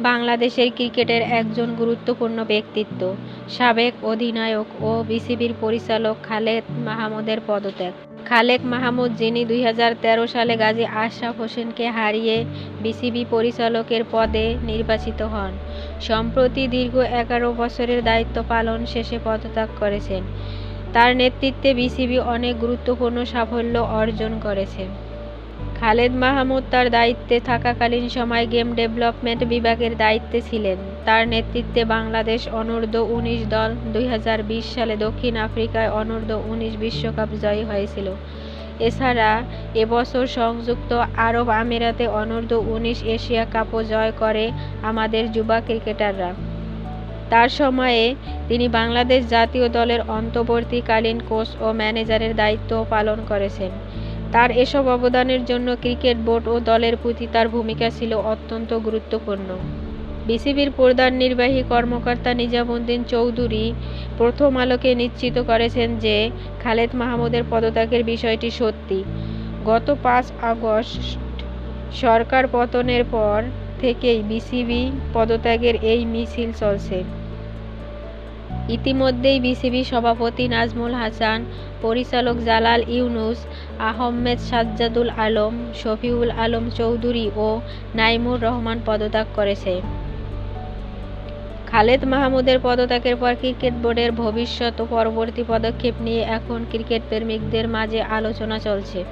বাংলাদেশের ক্রিকেটের একজন গুরুত্বপূর্ণ ব্যক্তিত্ব, সাবেক অধিনায়ক ও বিসিবির পরিচালক খালেদ মাহমুদের পদত্যাগ। খালেক মাহমুদ, যিনি দুই হাজার তেরো সালে গাজী আশরাফ হোসেনকে হারিয়ে বিসিবি পরিচালকের পদে নির্বাচিত হন, সম্প্রতি দীর্ঘ এগারো বছরের দায়িত্ব পালন শেষে পদত্যাগ করেছেন। তার নেতৃত্বে বিসিবি অনেক গুরুত্বপূর্ণ সাফল্য অর্জন করেছে। খালেদ মাহমুদ তার দায়িত্বে থাকাকালীন সময় গেম ডেভেলপমেন্ট বিভাগের দায়িত্বে ছিলেন। তার নেতৃত্বে বাংলাদেশ অনূর্ধ্ব উনিশ দল দুই হাজার বিশ সালে দক্ষিণ আফ্রিকায় অনূর্ধ্ব উনিশ বিশ্বকাপ জয়ী হয়েছিল। এছাড়া এবছর সংযুক্ত আরব আমিরাতে অনূর্ধ্ব উনিশ এশিয়া কাপও জয় করে আমাদের যুবা ক্রিকেটাররা। তার সময়ে তিনি বাংলাদেশ জাতীয় দলের অন্তর্বর্তীকালীন কোচ ও ম্যানেজারের দায়িত্বও পালন করেছেন। তার এসব অবদানের জন্য ক্রিকেট বোর্ড ও দলের প্রতি তার ভূমিকা ছিল অত্যন্ত গুরুত্বপূর্ণ। বিসিবির প্রধান নির্বাহী কর্মকর্তা নিজামুদ্দিন চৌধুরী প্রথম আলোকে নিশ্চিত করেছেন যে খালেদ মাহমুদের পদত্যাগের বিষয়টি সত্যি। গত পাঁচ আগস্ট সরকার পতনের পর থেকেই বিসিবি পদত্যাগের এই মিছিল চলছে। ইতিমধ্যেই বিসিবি সভাপতি নাজমুল হাসান, পরিচালক জালাল ইউনুস, আহমেদ সাজ্জাদুল আলম, শফিউল আলম চৌধুরী ও নাইমুর রহমান পদত্যাগ করেছে। খালেদ মাহমুদের পদত্যাগের পর ক্রিকেট বোর্ডের ভবিষ্যৎ ও পরবর্তী পদক্ষেপ নিয়ে এখন ক্রিকেট প্রেমিকদের মাঝে আলোচনা চলছে।